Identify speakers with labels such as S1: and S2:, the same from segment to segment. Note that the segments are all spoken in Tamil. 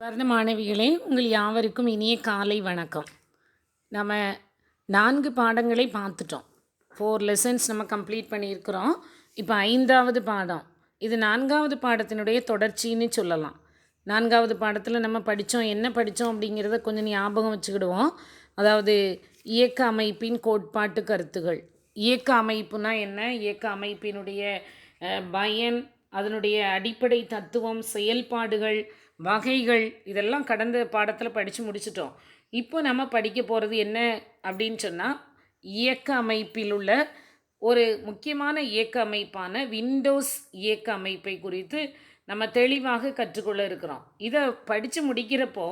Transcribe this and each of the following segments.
S1: வர்ண மாணவிகளே உங்கள் யாவருக்கும் இனிய காலை வணக்கம். நம்ம நான்கு பாடங்களை பார்த்துட்டோம். ஃபோர் லெசன்ஸ் நம்ம கம்ப்ளீட் பண்ணியிருக்கிறோம். இப்போ ஐந்தாவது பாடம். இது நான்காவது பாடத்தினுடைய தொடர்ச்சின்னு சொல்லலாம். நான்காவது பாடத்தில் நம்ம படித்தோம் என்ன படித்தோம் அப்படிங்கிறத கொஞ்சம் ஞாபகம் வச்சுக்கிடுவோம். அதாவது இயக்க அமைப்பின் கோட்பாட்டு கருத்துகள். இயக்க அமைப்புனா என்ன? இயக்க அமைப்பினுடைய பயன் அதனுடைய அடிப்படை தத்துவம் செயல்பாடுகள் வகைகள் இதெல்லாம் கடந்த பாடத்தில் படித்து முடிச்சிட்டோம். இப்போ நம்ம படிக்க போகிறது என்ன அப்படின்னு சொன்னால் இயக்க அமைப்பில் உள்ள ஒரு முக்கியமான இயக்க அமைப்பான விண்டோஸ் இயக்க அமைப்பை குறித்து நம்ம தெளிவாக கற்றுக்கொள்ள இருக்கிறோம். இதை படித்து முடிக்கிறப்போ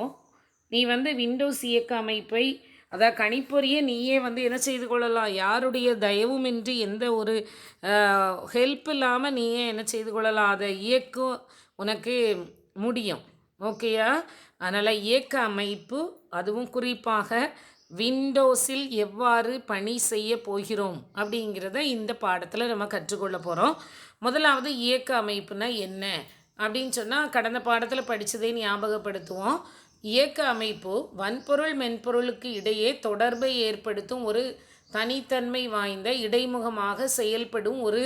S1: நீ வந்து விண்டோஸ் இயக்க அமைப்பை அதாவது கணிப்பொறியை நீயே வந்து என்ன செய்து கொள்ளலாம்? யாருடைய தயவுமின்றி எந்த ஒரு ஹெல்ப் இல்லாமல் நீயே என்ன செய்து கொள்ளலாம்? அதை இயக்க உனக்கு முடியும். ஓகேயா? அதனால் இயக்க அமைப்பு அதுவும் குறிப்பாக விண்டோஸில் எவ்வாறு பணி செய்ய போகிறோம் அப்படிங்கிறத இந்த பாடத்தில் நம்ம கற்றுக்கொள்ள போகிறோம் முதலாவது இயக்க அமைப்புனா என்ன? அப்படின்னு சொன்னால் கடந்த பாடத்தில் படித்ததை ஞாபகப்படுத்துவோம். இயக்க அமைப்பு வன்பொருள் மென்பொருளுக்கு இடையே தொடர்பை ஏற்படுத்தும் ஒரு தனித்தன்மை வாய்ந்த இடைமுகமாக செயல்படும் ஒரு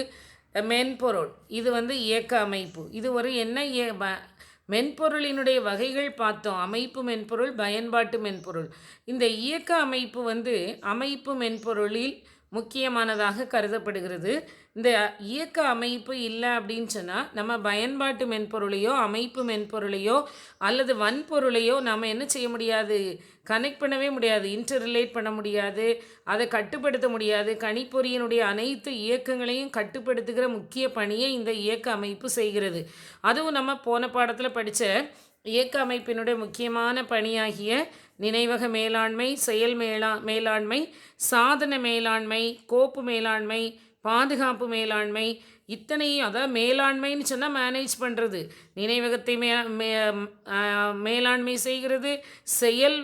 S1: மென்பொருள். இது வந்து இயக்க அமைப்பு. இது ஒரு என்ன மென்பொருளினுடைய வகைகள் பார்த்தோம். அமைப்பு மென்பொருள் பயன்பாட்டு மென்பொருள். இந்த இயக்க அமைப்பு வந்து அமைப்பு மென்பொருளில் முக்கியமானதாக கருதப்படுகிறது. இந்த இயக்க அமைப்பு இல்லை அப்படின்னு சொன்னால் நம்ம பயன்பாட்டு மென்பொருளையோ அமைப்பு மென்பொருளையோ அல்லது வன்பொருளையோ நம்ம என்ன செய்ய முடியாது? கனெக்ட் பண்ணவே முடியாது. இன்டர் ரிலேட் பண்ண முடியாது. அதை கட்டுப்படுத்த முடியாது. கணிப்பொறியினுடைய அனைத்து இயக்கங்களையும் கட்டுப்படுத்துகிற முக்கிய பணியை இந்த இயக்க அமைப்பு செய்கிறது. அதுவும் நம்ம போன பாடத்தில் படித்த இயக்க அமைப்பினுடைய முக்கியமான பணியாகிய நினைவக மேலாண்மை செயல் மேலா மேலாண்மை சாதன மேலாண்மை கோப்பு மேலாண்மை பாதுகாப்பு மேலாண்மை இத்தனையும் அதாவது மேலாண்மைன்னு சொன்னால் மேனேஜ் பண்ணுறது நினைவகத்தை மே மே மேலாண்மை செய்கிறது செயல்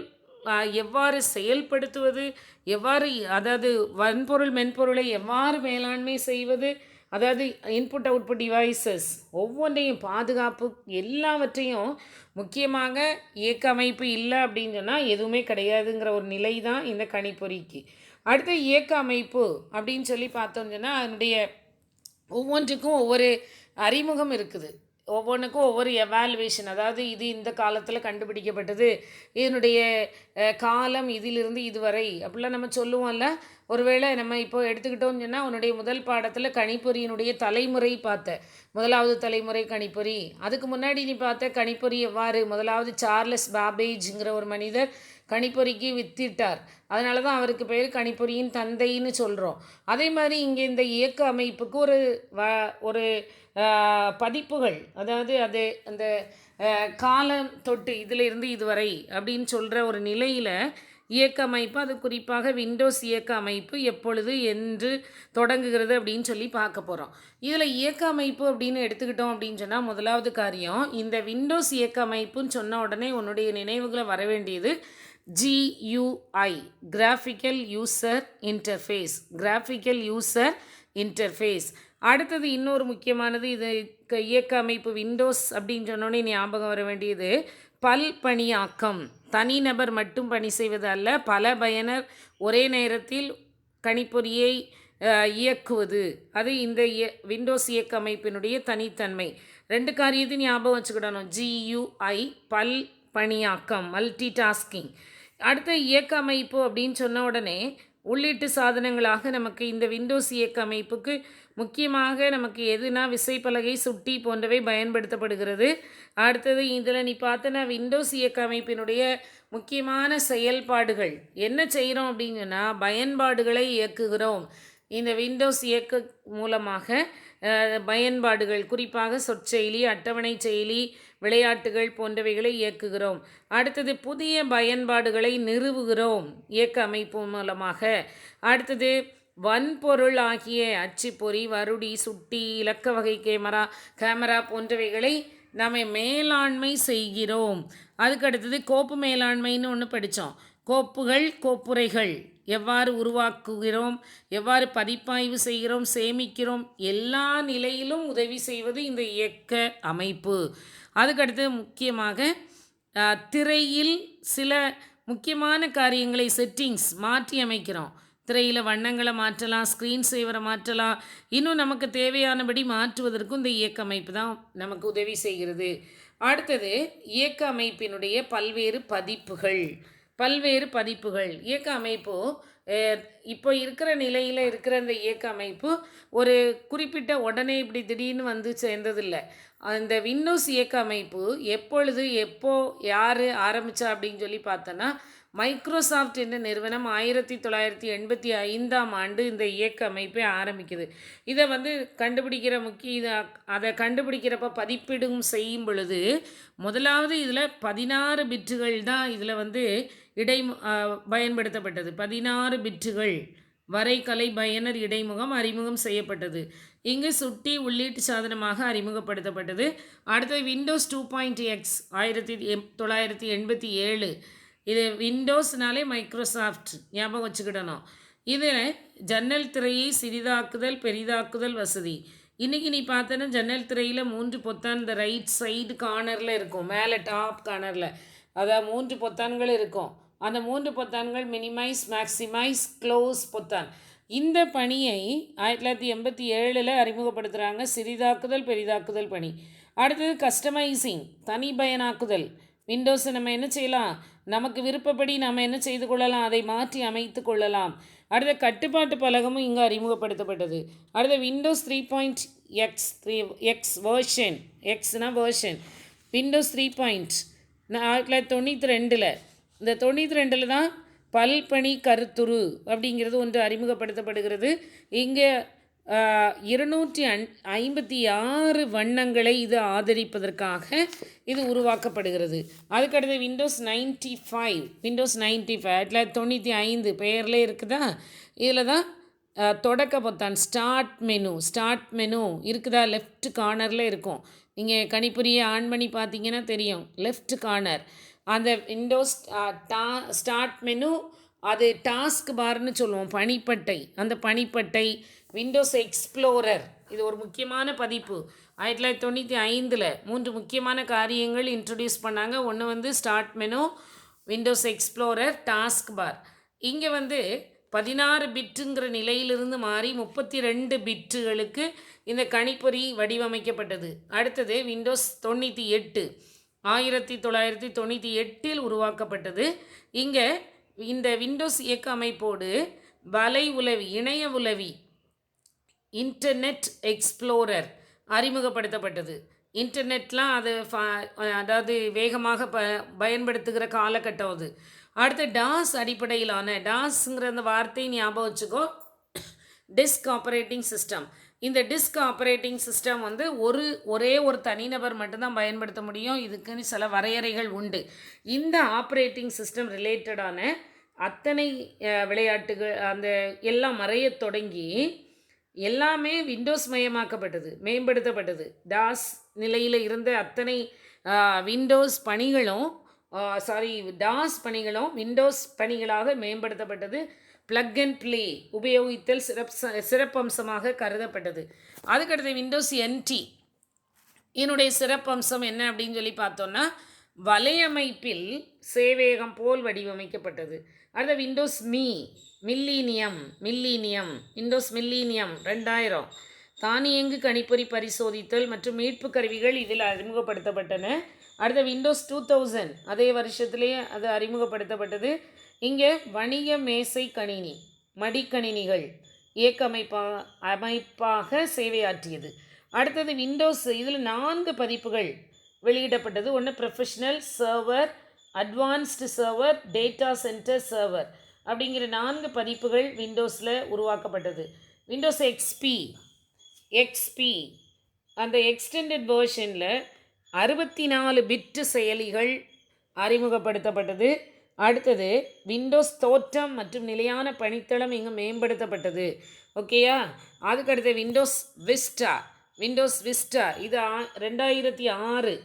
S1: எவ்வாறு செயல்படுத்துவது எவ்வாறு அதாவது வன்பொருள் மென்பொருளை எவ்வாறு மேலாண்மை செய்வது அதாவது இன்புட் அவுட்புட் டிவைசஸ் ஒவ்வொன்றையும் பாதுகாப்பு எல்லாவற்றையும் முக்கியமாக இயக்க அமைப்பு இல்லை அப்படின்னு சொன்னால் எதுவுமே கிடையாதுங்கிற ஒரு நிலை தான் இந்த கணிப்பொறிக்கு. அடுத்த இயக்க அமைப்பு அப்படின்னு சொல்லி பார்த்தோம்னு சொன்னால் அதனுடைய ஒவ்வொன்றுக்கும் ஒவ்வொரு அறிமுகம் இருக்குது. ஒவ்வொன்றுக்கும் ஒவ்வொரு எவாலுவேஷன் அதாவது இது இந்த காலத்தில் கண்டுபிடிக்கப்பட்டது. இதனுடைய காலம் இதிலிருந்து இதுவரை. அப்படிலாம் நம்ம சொல்லுவோம்ல. ஒருவேளை நம்ம இப்போ எடுத்துக்கிட்டோம்னு சொன்னால் உன்னுடைய முதல் பாடத்தில் கணிப்பொறியினுடைய தலைமுறை பார்த்த. முதலாவது தலைமுறை கணிப்பொறி. அதுக்கு முன்னாடி நீ பார்த்த கணிப்பொறி எவ்வாறு? முதலாவது சார்லஸ் பாபேஜ்ங்கிற ஒரு மனிதர் கணிப்பொறிக்கு வித்திட்டார். அதனால தான் அவருக்கு பேர் கணிப்பொறியின் தந்தைன்னு சொல்கிறோம் அதே மாதிரி இங்கே இந்த இயக்க அமைப்புக்கு ஒரு வ ஒரு பதிப்புகள் அதாவது அது அந்த காலம் தொட்டு இதிலிருந்து இதுவரை அப்படின்னு சொல்கிற ஒரு நிலையில் இயக்க அமைப்பு அது குறிப்பாக விண்டோஸ் இயக்க அமைப்பு எப்பொழுது என்று தொடங்குகிறது அப்படின்னு சொல்லி பார்க்க போகிறோம் இதில் இயக்க அமைப்பு அப்படின்னு எடுத்துக்கிட்டோம் அப்படின்னு சொன்னால் முதலாவது காரியம் இந்த விண்டோஸ் இயக்க அமைப்புன்னு சொன்ன உடனே உன்னுடைய நினைவுகளை வர வேண்டியது GUI graphical user interface graphical user interface அடுத்தது இன்னொரு முக்கியமானது இது க- இயக்க அமைப்பு விண்டோஸ் அப்படின்னு சொன்னோன்னே ஞாபகம் வர வேண்டியது பல் பணியாக்கம் தனிநபர் மட்டும் பணி செய்வது அல்ல பல பயனர் ஒரே நேரத்தில் கணிப்பொறியை இயக்குவது. அது இந்த இய- விண்டோஸ் இயக்க அமைப்பினுடைய தனித்தன்மை. ரெண்டு காரியத்தையும் ஞாபகம் வச்சுக்கிடணும். ஜியூஐ பல் பணியாக்கம் மல்டி டாஸ்கிங் அடுத்த இயக்க அமைப்பு அப்படின்னு சொன்ன உடனே உள்ளீட்டு சாதனங்களாக நமக்கு இந்த விண்டோஸ் இயக்க அமைப்புக்கு முக்கியமாக நமக்கு எதுனா விசைப்பலகை சுட்டி போன்றவை பயன்படுத்தப்படுகிறது. அடுத்தது இதில் நீ பார்த்தனா விண்டோஸ் இயக்க அமைப்பினுடைய முக்கியமான செயல்பாடுகள். என்ன செய்கிறோம் அப்படின்னு பயன்பாடுகளை இயக்குகிறோம். இந்த விண்டோஸ் இயக்க மூலமாக பயன்பாடுகள் குறிப்பாக சொற்செயலி அட்டவணை செயலி விளையாட்டுகள் போன்றவைகளை இயக்குகிறோம். அடுத்தது புதிய பயன்பாடுகளை நிறுவுகிறோம். இயக்க அமைப்பு மூலமாக. அடுத்தது வன்பொருள் ஆகிய அச்சுப்பொறி வருடி சுட்டி இலக்க வகை கேமரா கேமரா போன்றவைகளை நாம் மேலாண்மை செய்கிறோம். அதுக்கு அடுத்தது கோப்பு மேலாண்மைன்னு ஒன்று படித்தோம் கோப்புகள் கோப்புரைகள். எவ்வாறு உருவாக்குகிறோம் எவ்வாறு பதிப்பாய்வு செய்கிறோம் சேமிக்கிறோம் எல்லா நிலையிலும் உதவி செய்வது இந்த இயக்க அமைப்பு. அதுக்கடுத்து முக்கியமாக திரையில் சில முக்கியமான காரியங்களை செட்டிங்ஸ் மாற்றி அமைக்கிறோம். திரையில் வண்ணங்களை மாற்றலாம் ஸ்க்ரீன் சேவரை மாற்றலாம். இன்னும் நமக்கு தேவையானபடி மாற்றுவதற்கும் இந்த இயக்க அமைப்பு தான் நமக்கு உதவி செய்கிறது. அடுத்தது இயக்க அமைப்பினுடைய பல்வேறு பதிப்புகள். பல்வேறு பதிப்புகள். இயக்க அமைப்பு இப்போ இருக்கிற நிலையில் இருக்கிற இந்த இயக்க அமைப்பு ஒரு குறிப்பிட்ட உடனே இப்படி திடீர்னு வந்து சேர்ந்ததில்லை. அந்த விண்டோஸ் இயக்க அமைப்பு எப்பொழுது எப்போ யார் ஆரம்பித்தா அப்படின்னு சொல்லி பார்த்தோன்னா மைக்ரோசாஃப்ட் என்ற நிறுவனம் ஆயிரத்தி தொள்ளாயிரத்தி எண்பத்தி ஐந்தாம் ஆண்டு இந்த இயக்க அமைப்பை ஆரம்பிக்குது. இதை வந்து கண்டுபிடிக்கிற முக்கிய இதை அதை கண்டுபிடிக்கிறப்ப பதிப்பிடும் செய்யும் பொழுது முதலாவது இதில் பதினாறு பிட்டுகள் தான் இதில் வந்து இடை பயன்படுத்தப்பட்டது. பதினாறு பிட்டுகள் வரைகலை பயனர் இடைமுகம் அறிமுகம் செய்யப்பட்டது. இங்கு சுட்டி உள்ளீட்டு சாதனமாக அறிமுகப்படுத்தப்பட்டது. அடுத்தது விண்டோஸ் டூ பாயிண்ட் எக்ஸ் ஆயிரத்தி எம் தொள்ளாயிரத்தி எண்பத்தி ஏழு இது விண்டோஸ்னாலே மைக்ரோசாஃப்ட் ஞாபகம் வச்சுக்கிடணும். இதில் ஜன்னல் திரையை சிறிதாக்குதல் பெரிதாக்குதல் வசதி. இன்றைக்கி நீ பார்த்தேன்னா ஜன்னல் திரையில் மூன்று பொத்தான் இந்த ரைட் சைடு கார்னரில் இருக்கும். மேலே டாப் கார்னரில் அதாவது மூன்று பொத்தான்கள் இருக்கும். அந்த மூன்று பொத்தான்கள் மினிமைஸ் மேக்ஸிமைஸ் க்ளோஸ் பொத்தான். இந்த பணியை ஆயிரத்தி தொள்ளாயிரத்தி எண்பத்தி ஏழில் அறிமுகப்படுத்துகிறாங்க சிறிதாக்குதல் பெரிதாக்குதல் பணி. அடுத்தது கஸ்டமைசிங் தனி பயனாக்குதல் விண்டோஸை நம்ம என்ன செய்யலாம்? நமக்கு விருப்பப்படி நம்ம என்ன செய்து கொள்ளலாம்? அதை மாற்றி அமைத்து கொள்ளலாம். அடுத்த கட்டுப்பாட்டு பலகமும் இங்கே அறிமுகப்படுத்தப்பட்டது. அடுத்த Windows three point X three X version எக்ஸ்னா version Windows three point ஆயிரத்தி தொள்ளாயிரத்தி தொண்ணூற்றி ரெண்டில். இந்த தொண்ணூற்றி ரெண்டில் தான் பல்பணி கருத்துரு அப்படிங்கிறது ஒன்று அறிமுகப்படுத்தப்படுகிறது. இங்கே இருநூற்றி அன் ஐம்பத்தி ஆறு வண்ணங்களை இது ஆதரிப்பதற்காக இது உருவாக்கப்படுகிறது. அதுக்கடுத்து Windows ninety five Windows ninety five ஆயிரத்தி தொள்ளாயிரத்தி தொண்ணூற்றி ஐந்து பெயர்லே இருக்குதா? இதில் தான் தொடக்க பொத்தான் ஸ்டார்ட் மெனு ஸ்டார்ட் மெனு இருக்குதா? லெஃப்ட் கார்னரில் இருக்கும். நீங்கள் கணிப்பொறியை ஆன் பண்ணி பார்த்தீங்கன்னா தெரியும். லெஃப்ட் கார்னர் அந்த விண்டோஸ் டா ஸ்டார்ட் மெனு அது டாஸ்க் பார்னு சொல்லுவோம். பனிப்பட்டை அந்த பனிப்பட்டை விண்டோஸ் எக்ஸ்ப்ளோரர் இது ஒரு முக்கியமான பதிப்பு. ஆயிரத்தி தொள்ளாயிரத்தி தொண்ணூற்றி ஐந்தில் மூன்று முக்கியமான காரியங்கள் இன்ட்ரடியூஸ் பண்ணாங்க. ஒன்று வந்து start menu Windows Explorer taskbar இங்கே வந்து பதினாறு பிட்டுங்கிற நிலையிலிருந்து மாறி முப்பத்தி ரெண்டு பிட்டுகளுக்கு இந்த கணிப்பொறி வடிவமைக்கப்பட்டது. அடுத்தது விண்டோஸ் தொண்ணூற்றி எட்டு. ஆயிரத்தி தொள்ளாயிரத்தி தொண்ணூற்றி எட்டில் உருவாக்கப்பட்டது. இங்கே இந்த விண்டோஸ் இயக்க அமைப்போடு வலை உலவி இணைய உலவி இன்டர்நெட் எக்ஸ்ப்ளோரர் அறிமுகப்படுத்தப்பட்டது. இன்டர்நெட்லாம் அது ஃப- அதாவது வேகமாக ப பயன்படுத்துகிற காலகட்டம் அது. அடுத்து டாஸ் அடிப்படையிலான டாஸ்ங்கிற அந்த வார்த்தையை ஞாபகம் வச்சுக்கோ. டிஸ்க் ஆப்ரேட்டிங் சிஸ்டம் இந்த டிஸ்க் ஆப்ரேட்டிங் சிஸ்டம் வந்து ஒரு ஒரே ஒரு தனிநபர் மட்டும்தான் பயன்படுத்த முடியும். இதுக்குன்னு சில வரையறைகள் உண்டு. இந்த ஆப்ரேட்டிங் சிஸ்டம் ரிலேட்டடான அத்தனை விளையாட்டுகள் அந்த எல்லாம் மறையத் தொடங்கி எல்லாமே விண்டோஸ் மயமாக்கப்பட்டது மேம்படுத்தப்பட்டது. டாஸ் நிலையில் இருந்த அத்தனை விண்டோஸ் பணிகளும் சாரி டாஸ் பணிகளும் விண்டோஸ் பணிகளாக மேம்படுத்தப்பட்டது. ப்ளக் அண்ட் ப்ளே உபயோகித்தல் சிறப் சிறப்பம்சமாக கருதப்பட்டது. அதுக்கடுத்து விண்டோஸ் என்டி என்னுடைய சிறப்பம்சம் என்ன அப்படின்னு சொல்லி பார்த்தோன்னா வலையமைப்பில் சேவேகம் போல் வடிவமைக்கப்பட்டது. அடுத்த Windows Me millennium millennium Windows millennium ரெண்டாயிரம். தானியங்கு கணிப்பொறி பரிசோதித்தல் மற்றும் மீட்பு கருவிகள் இதில் அறிமுகப்படுத்தப்பட்டன. அடுத்த விண்டோஸ் டூ தௌசண்ட் அதே வருஷத்துலேயே அது அறிமுகப்படுத்தப்பட்டது. இங்கே வணிக மேசை கணினி மடிக்கணினிகள் இயக்க அமைப்பா அமைப்பாக சேவையாற்றியது. அடுத்தது விண்டோஸ் இதில் நான்கு பதிப்புகள் வெளியிடப்பட்டது. ஒன்று professional server advanced server data centre server அப்படிங்கிற நான்கு பதிப்புகள் விண்டோஸில் உருவாக்கப்பட்டது. விண்டோஸ் எக்ஸ்பி எக்ஸ்பி அந்த எக்ஸ்டெண்டட் வேர்ஷனில் அறுபத்தி நாலு பிட்டு செயலிகள் அறிமுகப்படுத்தப்பட்டது. அடுத்தது விண்டோஸ் தோற்றம் மற்றும் நிலையான பணித்தளம் இங்கு மேம்படுத்தப்பட்டது. ஓகேயா அதுக்கடுத்து விண்டோஸ் விஸ்டா விண்டோஸ் விஸ்டா இது ஆ- ரெண்டாயிரத்தி ஆறு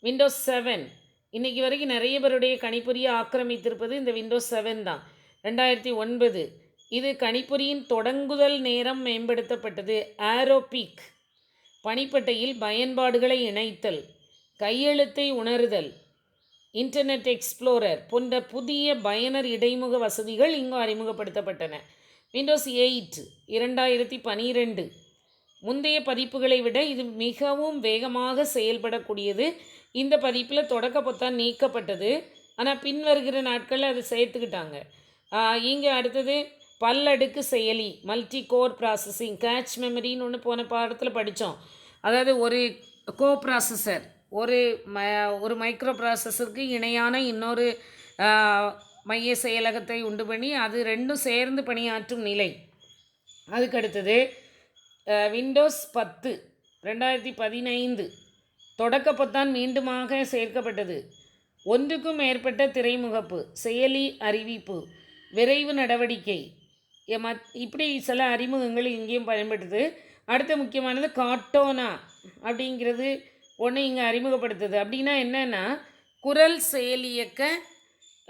S1: விண்டோஸ் செவன். இன்றைக்கி வரைக்கும் நிறைய பேருடைய கணிப்பொறியை ஆக்கிரமித்திருப்பது இந்த விண்டோஸ் செவன் தான். ரெண்டாயிரத்தி ஒன்பது. இது கணிப்பொறியின் தொடங்குதல் நேரம் மேம்படுத்தப்பட்டது. ஆரோபிக் பணிப்பட்டையில் பயன்பாடுகளை இணைத்தல் கையெழுத்தை உணருதல் இன்டர்நெட் எக்ஸ்ப்ளோரர் போன்ற புதிய பயனர் இடைமுக வசதிகள் இங்கு அறிமுகப்படுத்தப்பட்டன. விண்டோஸ் எயிட் இரண்டாயிரத்தி பனிரெண்டு. முந்தைய பதிப்புகளை விட இது மிகவும் வேகமாக செயல்படக்கூடியது. இந்த பதிப்பில் தொடக்க பொத்தான் நீக்கப்பட்டது. ஆனால் பின்வருகிற நாட்களில் அதை சேர்த்துக்கிட்டாங்க. இங்கே அடுத்தது பல்லடுக்கு செயலி மல்டி கோர் ப்ராசஸிங் கேட்ச் மெமரின்னு ஒன்று போன பாடத்தில் படித்தோம் அதாவது ஒரு கோ ப்ராசஸர் ஒரு ம ஒரு மைக்ரோ ப்ராசஸருக்கு இணையான இன்னொரு மைய செயலகத்தை உண்டு பண்ணி அது ரெண்டும் சேர்ந்து பணியாற்றும் நிலை. அதுக்கு அடுத்தது விண்டோஸ் பத்து ரெண்டாயிரத்தி பதினைந்து தொடக்கப்பத்தான் மீண்டுமாக சேர்க்கப்பட்டது. ஒன்றுக்கும் மேற்பட்ட திரைமுகப்பு செயலி அறிவிப்பு விரைவு நடவடிக்கை. மத் இப்படி சில அறிமுகங்கள் இங்கேயும் பயன்படுது. அடுத்த முக்கியமானது காட்டோனா அப்படிங்கிறது ஒன்று இங்கே அறிமுகப்படுத்துது. அப்படின்னா என்னென்னா குரல் செயலியக்க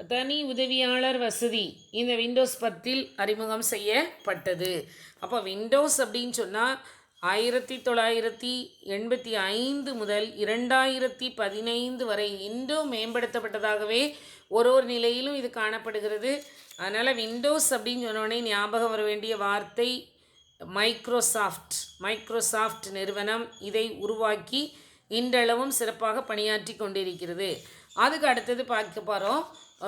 S1: தனி உதவியாளர் வசதி இந்த விண்டோஸ் பத்தில் அறிமுகம் செய்யப்பட்டது. அப்போ விண்டோஸ் அப்படின்னு சொன்னால் ஆயிரத்தி தொள்ளாயிரத்தி எண்பத்தி ஐந்து முதல் இரண்டாயிரத்தி பதினைந்து வரை இன்றும் மேம்படுத்தப்பட்டதாகவே ஒரு ஒரு நிலையிலும் இது காணப்படுகிறது. அதனால் விண்டோஸ் அப்படின்னு சொன்னோடனே ஞாபகம் வர வேண்டிய வார்த்தை மைக்ரோசாஃப்ட் மைக்ரோசாஃப்ட் நிறுவனம் இதை உருவாக்கி இன்றளவும் சிறப்பாக பணியாற்றி கொண்டிருக்கிறது. அதுக்கு அடுத்தது பார்க்க போகிறோம்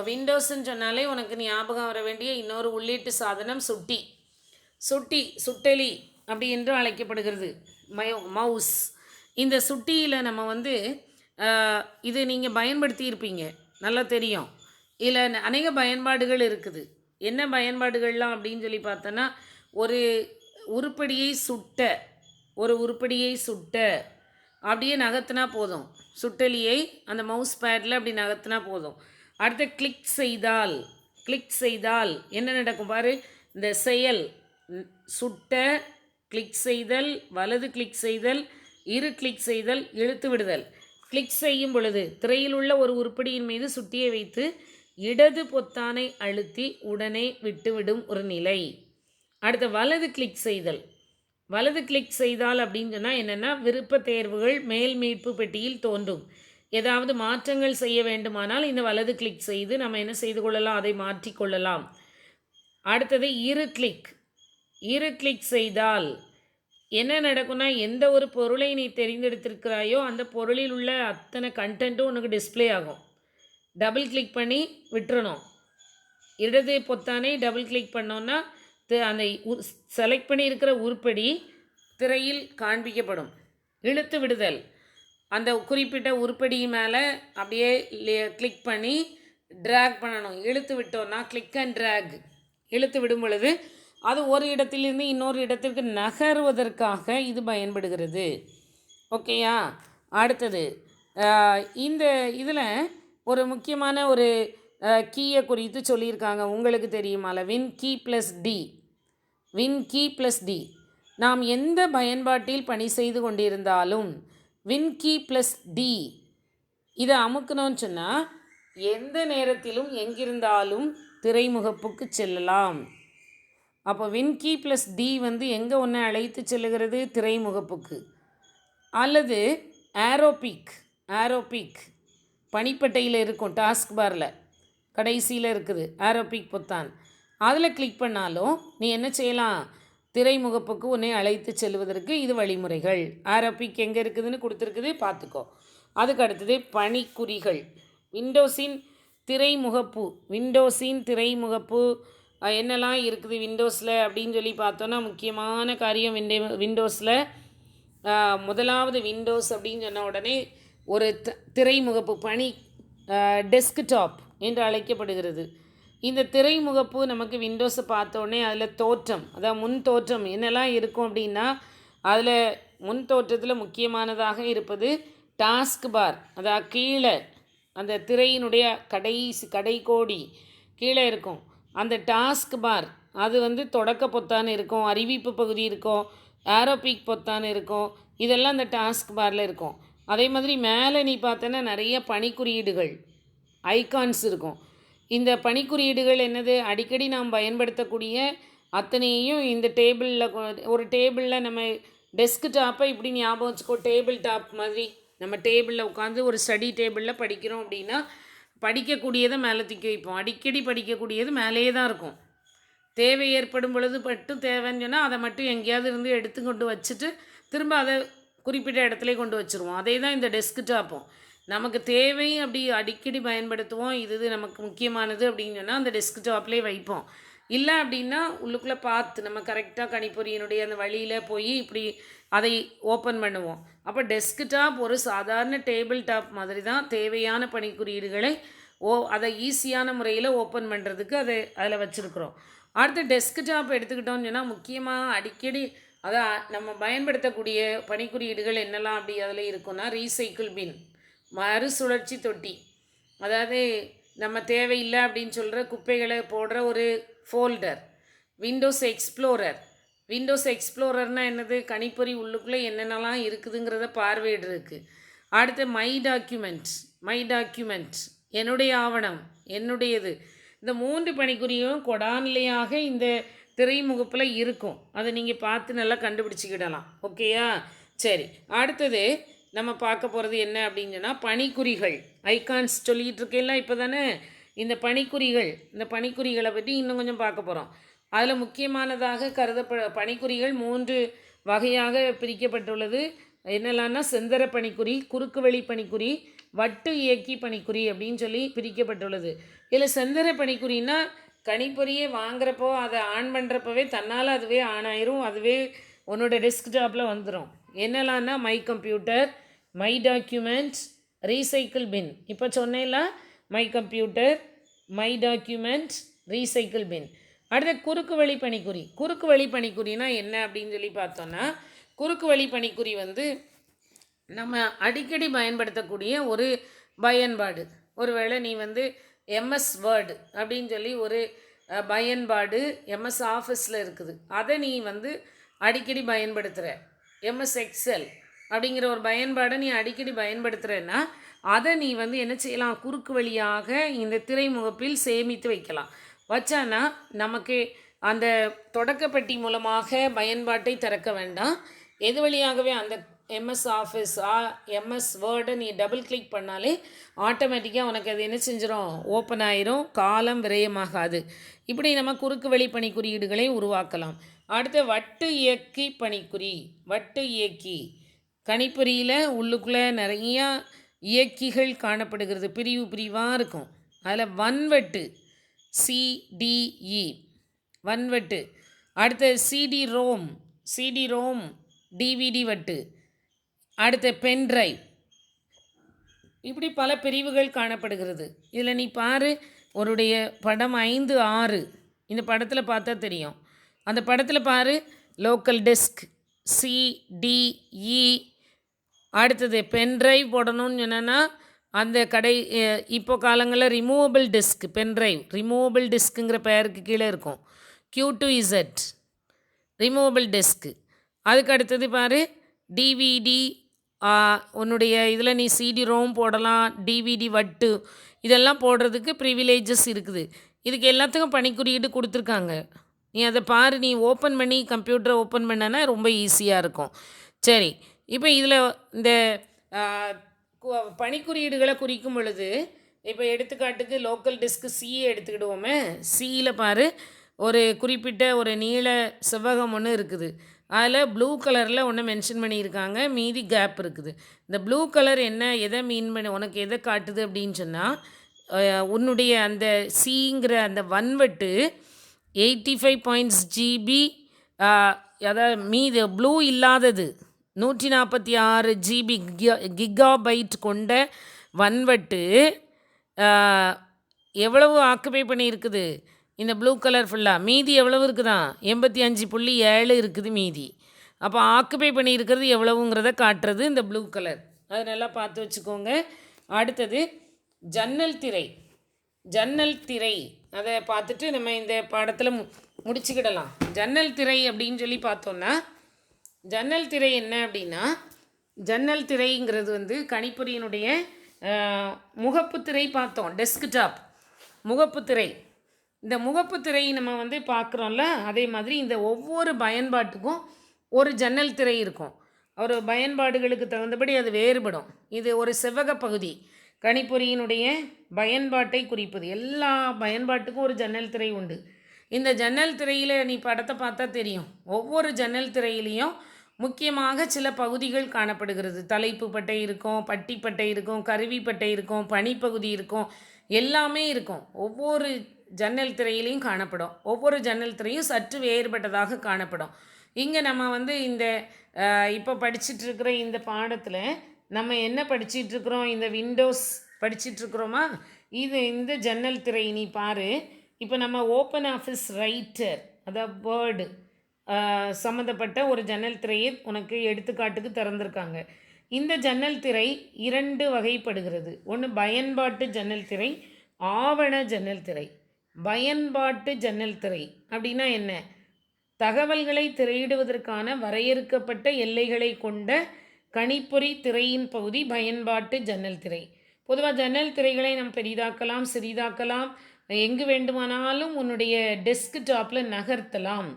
S1: விண்டோஸ்ன்னு சொன்னாலே உனக்கு ஞாபகம் வர வேண்டிய இன்னொரு உள்ளீட்டு சாதனம் சுட்டி. சுட்டி சுட்டெலி அப்படி என்று அழைக்கப்படுகிறது. மயோ மவுஸ் இந்த சுட்டியில் நம்ம வந்து இது நீங்கள் பயன்படுத்தி இருப்பீங்க. நல்லா தெரியும். இதில் அநேக பயன்பாடுகள் இருக்குது. என்ன பயன்பாடுகள்லாம் அப்படின்னு சொல்லி பார்த்தோன்னா ஒரு உருப்படியை சுட்ட ஒரு உருப்படியை சுட்ட அப்படியே நகர்த்தினா போதும். சுட்டலியை அந்த மவுஸ் பேடில் அப்படி நகர்த்தினா போதும். அடுத்து கிளிக் செய்தால் கிளிக் செய்தால் என்ன நடக்கும் பாரு? இந்த செயல் சுட்ட கிளிக் செய்தல் வலது கிளிக் செய்தல் இரு கிளிக் செய்தல் இழுத்து விடுதல். கிளிக் செய்யும் பொழுது திரையில் உள்ள ஒரு உருப்படியின் மீது சுட்டியை வைத்து இடது பொத்தானை அழுத்தி உடனே விட்டுவிடும் ஒரு நிலை. அடுத்த வலது கிளிக் செய்தல். வலது கிளிக் செய்தால் அப்படின்னு சொன்னால் என்னென்னா விருப்ப தேர்வுகள் மேல் மீட்பு பெட்டியில் தோன்றும். ஏதாவது மாற்றங்கள் செய்ய வேண்டுமானால் இந்த வலது கிளிக் செய்து நம்ம என்ன செய்து கொள்ளலாம்? அதை மாற்றிக்கொள்ளலாம் அடுத்தது இரு கிளிக் இரு கிளிக் செய்தால் என்ன நடக்கும்னா எந்த ஒரு பொருளை நீ தெரிந்தெடுத்திருக்கிறாயோ அந்த பொருளில் உள்ள அத்தனை கண்டென்ட்டும் உனக்கு டிஸ்ப்ளே ஆகும். டபுள் கிளிக் பண்ணி விட்டுறணும். இடது பொத்தானை டபுள் கிளிக் பண்ணோன்னா அந்த செலக்ட் பண்ணியிருக்கிற உருப்படி திரையில் காண்பிக்கப்படும். இழுத்து விடுதல். அந்த குறிப்பிட்ட உருப்படி மேலே அப்படியே கிளிக் பண்ணி ட்ராக் பண்ணணும். இழுத்து விட்டோன்னா கிளிக் அண்ட் ட்ராக் இழுத்து விடும் பொழுது அது ஒரு இடத்திலிருந்து இன்னொரு இடத்திற்கு நகருவதற்காக இது பயன்படுகிறது. ஓகேயா அடுத்தது இந்த இதில் ஒரு முக்கியமான ஒரு கீயை குறித்து சொல்லியிருக்காங்க. உங்களுக்கு தெரியுமால Win key plus D. Win key plus D. நாம் எந்த பயன்பாட்டில் பணி செய்து கொண்டிருந்தாலும் வின் கீ ப்ளஸ் டி. இதை அமுக்கணும்னு சொன்னால் எந்த நேரத்திலும் எங்கிருந்தாலும் திரைமுகப்புக்கு செல்லலாம். அப்போ வின்கி ப்ளஸ் டி வந்து எங்கே ஒன்று அழைத்து செல்லுகிறது? திரைமுகப்புக்கு. அல்லது ஆரோபிக் ஆரோபிக் பனிப்பட்டையில் இருக்கும் டாஸ்க் பாரில் கடைசியில் இருக்குது ஆரோபிக் பொத்தான். அதில் கிளிக் பண்ணாலும் நீ என்ன செய்யலாம்? திரைமுகப்புக்கு உன்னை அழைத்து செல்வதற்கு இது வழிமுறைகள். ஆரோபிக் எங்கே இருக்குதுன்னு கொடுத்துருக்குது பார்த்துக்கோ. அதுக்கு அடுத்தது பணிக்குறிகள் விண்டோஸின் திரைமுகப்பு விண்டோஸின் திரைமுகப்பு. என்னெல்லாம் இருக்குது விண்டோஸில் அப்படின்னு சொல்லி பார்த்தோன்னா முக்கியமான காரியம் விண்டே விண்டோஸில் முதலாவது விண்டோஸ் அப்படின்னு சொன்ன உடனே ஒரு த- திரைமுகப்பு பணி டெஸ்க்டாப் என்று அழைக்கப்படுகிறது. இந்த திரைமுகப்பு நமக்கு விண்டோஸை பார்த்தோன்னே அதில் தோற்றம் அதாவது முன் தோற்றம் என்னெல்லாம் இருக்கும் அப்படின்னா அதில் முன் தோற்றத்தில் முக்கியமானதாக இருப்பது டாஸ்க் பார் அதாவது கீழே அந்த திரையினுடைய கடைசி கடைக்கோடி கீழே இருக்கும். அந்த டாஸ்க் பார் அது வந்து தொடக்க பொத்தான் இருக்கும் அறிவிப்பு பகுதி இருக்கும் ஆரோபிக் பொத்தான் இருக்கும் இதெல்லாம் அந்த டாஸ்க் பாரில் இருக்கும். அதே மாதிரி மேலே நீ பார்த்தேன்னா நிறைய பணிக்குறியீடுகள் ஐகான்ஸ் இருக்கும். இந்த பணிக்குறியீடுகள் என்னது? அடிக்கடி நாம் பயன்படுத்தக்கூடிய அத்தனையும் இந்த டேபிளில் ஒரு டேபிளில் நம்ம டெஸ்க் டாப்பை இப்படி ஞாபகம் வச்சுக்கோ டேபிள் டாப் மாதிரி. நம்ம டேபிளில் உட்காந்து ஒரு ஸ்டடி டேபிளில் படிக்கிறோம் அப்படின்னா படிக்கக்கூடியதை மேலே தூக்கி வைப்போம் அடிக்கடி படிக்கக்கூடியது மேலேயே தான் இருக்கும். தேவை ஏற்படும் பொழுது மட்டும் தேவைன்னு சொன்னால் அதை மட்டும் எங்கேயாவது இருந்து எடுத்து கொண்டு வச்சுட்டு திரும்ப அதை குறிப்பிட்ட இடத்துல கொண்டு வச்சுருவோம். அதே தான் இந்த டெஸ்க்டாப்பும் நமக்கு தேவை அப்படி அடிக்கடி பயன்படுத்துவோம். இது இது நமக்கு முக்கியமானது அப்படின்னு சொன்னால் அந்த டெஸ்க் டாப்லேயே வைப்போம். இல்லை அப்படின்னா உள்ளுக்குள்ளே பார்த்து நம்ம கரெக்டாக கணிப்பொறியினுடைய அந்த வழியில் போய் இப்படி அதை ஓப்பன் பண்ணுவோம். அப்போ டெஸ்க்டாப் ஒரு சாதாரண டேபிள் டாப் மாதிரி தான் தேவையான பணிக்குறியீடுகளை ஓ அதை ஈஸியான முறையில் ஓப்பன் பண்ணுறதுக்கு அதை அதில் வச்சுருக்குறோம். அடுத்து டெஸ்க்டாப் எடுத்துக்கிட்டோம்னு சொன்னால் முக்கியமாக அடிக்கடி அதான் நம்ம பயன்படுத்தக்கூடிய பணிக்குறியீடுகள் என்னெல்லாம் அப்படி அதில் இருக்குன்னா ரீசைக்கிள் பின் மறுசுழற்சி தொட்டி. அதாவது நம்ம தேவையில்லை அப்படின்னு சொல்கிற குப்பைகளை போடுற ஒரு ஃபோல்டர் விண்டோஸ் எக்ஸ்ப்ளோரர் விண்டோஸ் எக்ஸ்ப்ளோரர்னால் என்னது? கணிப்பொறி உள்ளுக்குள்ளே என்னென்னலாம் இருக்குதுங்கிறத பார்வையிடுறதுக்கு. அடுத்து மை டாக்குமெண்ட் மை டாக்குமெண்ட் என்னுடைய ஆவணம் என்னுடையது. இந்த மூன்று பணிக்குறியும் கொடாநிலையாக இந்த திரைமுகப்பில் இருக்கும். அதை நீங்கள் பார்த்து நல்லா கண்டுபிடிச்சிக்கிடலாம். ஓகேயா? சரி. அடுத்தது நம்ம பார்க்க போகிறது என்ன அப்படின்னு சொன்னால் பணிக்குறிகள். ஐகான்ஸ் சொல்லிகிட்டு இருக்கேன்ல இப்போ தானே இந்த பணிக்குறிகள் இந்த பணிக்குறிகளை பற்றி இன்னும் கொஞ்சம் பார்க்க போகிறோம் அதில் முக்கியமானதாக கருதப்ப பணிக்குறிகள் மூன்று வகையாக பிரிக்கப்பட்டுள்ளது. என்னெல்லாம்னா செந்தர பணிக்குறி குறுக்கு வழி பணிக்குறி வட்டு இயக்கி பணிக்குறி அப்படின்னு சொல்லி பிரிக்கப்பட்டுள்ளது. இதில் செந்தர பணிக்குறின்னா கணிப்பொறியை வாங்குறப்போ அதை ஆன் பண்ணுறப்பவே தன்னால் அதுவே ஆன் ஆயிரும் அதுவே உன்னோட டெஸ்க்டாப்பில் வந்துடும் என்னெல்லாம்னா my computer my documents recycle bin. இப்போ சொன்னேன்ல my computer my document recycle bin அடுத்த குறுக்கு வழி பணிக்குறி. குறுக்கு வழி பணிக்குறினா என்ன அப்படின்னு சொல்லி பார்த்தோன்னா குறுக்கு வழி பணிக்குறி வந்து நம்ம அடிக்கடி பயன்படுத்தக்கூடிய ஒரு பயன்பாடு. ஒருவேளை நீ வந்து எம்எஸ் வேர்டு அப்படின்னு சொல்லி ஒரு பயன்பாடு எம்எஸ் ஆஃபீஸில் இருக்குது. அதை நீ வந்து அடிக்கடி பயன்படுத்துகிற எம்எஸ் எக்ஸல் அப்படிங்கிற ஒரு பயன்பாடை நீ அடிக்கடி பயன்படுத்துகிறேன்னா அதை நீ வந்து என்ன செய்யலாம்? குறுக்கு வழியாக இந்த திரைமுகப்பில் சேமித்து வைக்கலாம். வச்சானா நமக்கு அந்த தொடக்கப்பட்டி மூலமாக பயன்பாட்டை திறக்க வேண்டாம். எது வழியாகவே அந்த எம்எஸ் ஆஃபீஸ் ஆ எம்எஸ் வேர்டை நீ டபுள் கிளிக் பண்ணாலே ஆட்டோமேட்டிக்காக உனக்கு அது என்ன செஞ்சிடும் ஓப்பன் ஆயிரும். காலம் விரயமாகாது. இப்படி நம்ம குறுக்கு வழி பணி குறியீடுகளை உருவாக்கலாம். அடுத்து வட்டு இயக்கி பணிக்குறி. வட்டு இயக்கி. கணிப்பொறியில் உள்ளுக்குள்ளே நிறையா இயக்கிகள் காணப்படுகிறது. பிரிவு பிரிவாக இருக்கும். அதில் வன்வெட்டு சிடிஇ வன்வெட்டு. அடுத்த CD ROM CD ROM DVD வட்டு. அடுத்த பென்ட்ரைவ் இப்படி பல பிரிவுகள் காணப்படுகிறது. இதில் நீ பாரு உன்னுடைய படம் ஐந்து ஆறு. இந்த படத்தில் பார்த்தா தெரியும். அந்த படத்தில் பாரு லோக்கல் டெஸ்க் சிடிஇ அடுத்தது பென்ட்ரைவ் போடணும்னு சொன்னேன்னா அந்த கடை இப்போ காலங்களில் ரிமூவபிள் டிஸ்க் பென்ட்ரைவ் ரிமூவபிள் டிஸ்க்குங்கிற பெயருக்கு கீழே இருக்கும். Q to Z removable disk அதுக்கு அடுத்தது பாரு டிவிடி உன்னுடைய இதில் நீ சிடி ரோம் போடலாம் டிவிடி வட்டு இதெல்லாம் போடுறதுக்கு ப்ரிவிலேஜஸ் இருக்குது. இதுக்கு எல்லாத்துக்கும் பணிக்குறியீடு கொடுத்துருக்காங்க. நீ அதை பாரு நீ ஓப்பன் பண்ணி கம்ப்யூட்டரை ஓப்பன் பண்ணனா ரொம்ப ஈஸியாக இருக்கும். சரி இப்போ இதில் இந்த கு- பணிக்குறியீடுகளை குறிக்கும் பொழுது இப்போ எடுத்துக்காட்டுக்கு லோக்கல் டிஸ்க்கு சி எடுத்துக்கிடுவோமே. சியில் பாரு ஒரு குறிப்பிட்ட ஒரு நீள செவ்வகம் ஒன்று இருக்குது. அதில் ப்ளூ கலரில் ஒன்று மென்ஷன் பண்ணியிருக்காங்க. மீதி கேப் இருக்குது. இந்த ப்ளூ கலர் என்ன எதை மீன் பண்ணி உனக்கு எதை காட்டுது அப்படின்னு சொன்னால் உன்னுடைய அந்த சிங்கிற அந்த வன்வட்டு எயிட்டி ஃபைவ் பாயிண்ட்ஸ் ஜிபி அதாவது மீது ப்ளூ இல்லாதது. நூற்றி நாற்பத்தி ஆறு ஜிபி கிகாபைட் கொண்ட வன்வட்டு எவ்வளவு ஆக்குபை பண்ணியிருக்குது? இந்த ப்ளூ கலர் ஃபுல்லாக மீதி எவ்வளவு இருக்குதா? எண்பத்தி அஞ்சு புள்ளி ஏழு இருக்குது மீதி. அப்போ ஆக்குபை பண்ணியிருக்கிறது எவ்வளவுங்கிறத காட்டுறது இந்த ப்ளூ கலர். அது நல்லா பார்த்து வச்சுக்கோங்க. அடுத்தது ஜன்னல் திரை. ஜன்னல் திரை. அதை பார்த்துட்டு நம்ம இந்த பாடத்தில் மு முடிச்சுக்கிடலாம். ஜன்னல் திரை அப்படின்னு சொல்லி பார்த்தோன்னா ஜன்னல் திரை என்ன அப்படின்னா ஜன்னல் திரைங்கிறது வந்து கணிப்பொறியினுடைய முகப்பு திரை பார்த்தோம் டெஸ்க்டாப் முகப்பு திரை. இந்த முகப்பு திரை நம்ம வந்து பார்க்குறோம்ல அதே மாதிரி இந்த ஒவ்வொரு பயன்பாட்டுக்கும் ஒரு ஜன்னல் திரை இருக்கும். ஒரு பயன்பாடுகளுக்கு தகுந்தபடி அது வேறுபடும். இது ஒரு செவ்வக பகுதி. கணிப்பொறியினுடைய பயன்பாட்டை குறிப்பது. எல்லா பயன்பாட்டுக்கும் ஒரு ஜன்னல் திரை உண்டு. இந்த ஜன்னல் திரையில் நீ படத்தை பார்த்தா தெரியும். ஒவ்வொரு ஜன்னல் திரையிலையும் முக்கியமாக சில பகுதிகள் காணப்படுகிறது. தலைப்பு பட்டை இருக்கும் பட்டிப்பட்டை இருக்கும் கருவிப்பட்டை இருக்கும் பனிப்பகுதி இருக்கும். எல்லாமே இருக்கும். ஒவ்வொரு ஜன்னல் திரையிலையும் காணப்படும். ஒவ்வொரு ஜன்னல் திரையும் சற்று வேறுபட்டதாக காணப்படும். இங்கே நம்ம வந்து இந்த இப்போ படிச்சிட்ருக்கிற இந்த பாடத்தில் நம்ம என்ன படிச்சிட்ருக்குறோம் இந்த விண்டோஸ் படிச்சிட்ருக்குறோமா இது இந்த ஜன்னல் திரை நீ பாரு. இப்போ நம்ம ஓப்பன் ஆஃபீஸ் ரைட்டர் அதாவது வேர்டு சம்மந்தப்பட்ட ஒரு ஜன்னல் திரையை உனக்கு எடுத்துக்காட்டுக்கு திறந்திருக்காங்க. இந்த ஜன்னல் திரை இரண்டு வகைப்படுகிறது. ஒன்று பயன்பாட்டு ஜன்னல் திரை ஆவண ஜன்னல் திரை. பயன்பாட்டு ஜன்னல் திரை அப்படின்னா என்ன? தகவல்களை திரையிடுவதற்கான வரையறுக்கப்பட்ட எல்லைகளை கொண்ட கணிப்பொறி திரையின் பகுதி பயன்பாட்டு ஜன்னல் திரை. பொதுவாக ஜன்னல் திரைகளை நாம் பெரிதாக்கலாம் சிறிதாக்கலாம் எங்கு வேண்டுமானாலும் உன்னுடைய டெஸ்க் டாப்பில் நகர்த்தலாம்.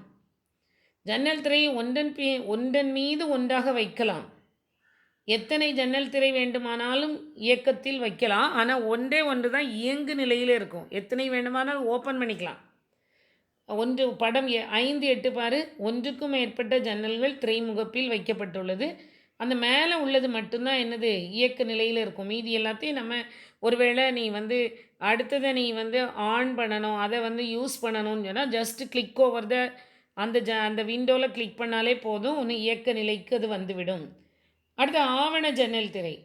S1: ஜன்னல் திரையை ஒன்றன் பி ஒன்றன் மீது ஒன்றாக வைக்கலாம். எத்தனை ஜன்னல் திரை வேண்டுமானாலும் இயக்கத்தில் வைக்கலாம். ஆனால் ஒன்றே ஒன்று தான் இயங்கு நிலையில் இருக்கும். எத்தனை வேண்டுமானாலும் ஓப்பன் பண்ணிக்கலாம். ஒன்று படம் எ- ஐந்து எட்டு பாரு. ஒன்றுக்கும் மேற்பட்ட ஜன்னல்கள் திரைமுகப்பில் வைக்கப்பட்டுள்ளது. அந்த மேலே உள்ளது மட்டும்தான் என்னது? இயக்க நிலையில் இருக்கும். மீதி எல்லாத்தையும் நம்ம ஒருவேளை நீ வந்து அடுத்ததை நீ வந்து ஆன் பண்ணணும் அதை வந்து யூஸ் பண்ணணும்னு சொன்னால் ஜஸ்ட் கிளிக் ஓவர் த அந்த ஜ அந்த விண்டோவில் கிளிக் பண்ணாலே போதும். ஒன்று இயக்க நிலைக்கு அது வந்துவிடும். அடுத்து ஆவண ஜன்னல் திரை.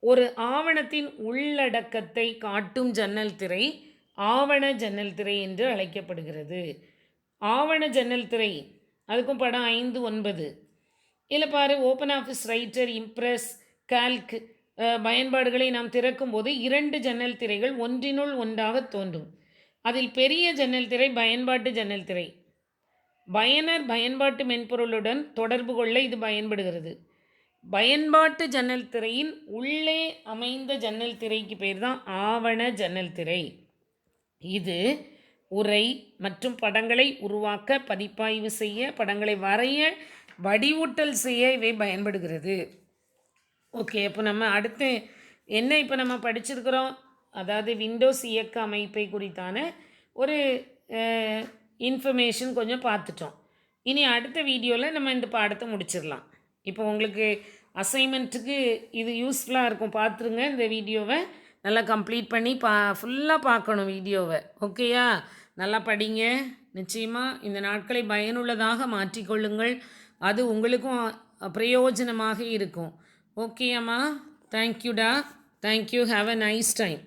S1: ஒரு ஆவணத்தின் உள்ளடக்கத்தை காட்டும் ஜன்னல் திரை ஆவண ஜன்னல் திரை என்று அழைக்கப்படுகிறது. ஆவண ஜன்னல் திரை. அதுக்கும் படம் ஐந்து ஒன்பது. இல்லை பாரு Open Office Writer Impress Calc பயன்பாடுகளை நாம் திறக்கும்போது இரண்டு ஜன்னல் திரைகள் ஒன்றினுள் ஒன்றாக தோன்றும். அதில் பெரிய ஜன்னல் திரை பயன்பாட்டு ஜன்னல் திரை. பயனர் பயன்பாட்டு மென்பொருளுடன் தொடர்பு கொள்ள இது பயன்படுகிறது. பயன்பாட்டு ஜன்னல் திரையின் உள்ளே அமைந்த ஜன்னல் திரைக்கு பேர் தான் ஆவண ஜன்னல் திரை. இது உரை மற்றும் படங்களை உருவாக்க பதிப்பாய்வு செய்ய படங்களை வரைய வடிவூட்டல் செய்ய இவை பயன்படுகிறது. ஓகே இப்போ நம்ம அடுத்து என்ன இப்போ நம்ம படிச்சிருக்கிறோம்? அதாவது விண்டோஸ் இயக்க அமைப்பை குறித்தான ஒரு இன்ஃபர்மேஷன் கொஞ்சம் பார்த்துட்டோம். இனி அடுத்த வீடியோவில் நம்ம இந்த பாடத்தை முடிச்சிடலாம். இப்போ உங்களுக்கு அசைன்மெண்ட்டுக்கு இது யூஸ்ஃபுல்லாக இருக்கும். பார்த்துருங்க இந்த வீடியோவை நல்லா கம்ப்ளீட் பண்ணி பா ஃபுல்லாக பார்க்கணும் வீடியோவை ஓகேயா நல்லா படிங்க. நிச்சயமாக இந்த நாட்களை பயனுள்ளதாக மாற்றிக்கொள்ளுங்கள் அது உங்களுக்கும் பிரயோஜனமாக இருக்கும். ஓகே அம்மா? தேங்க்யூடா thank you have a nice time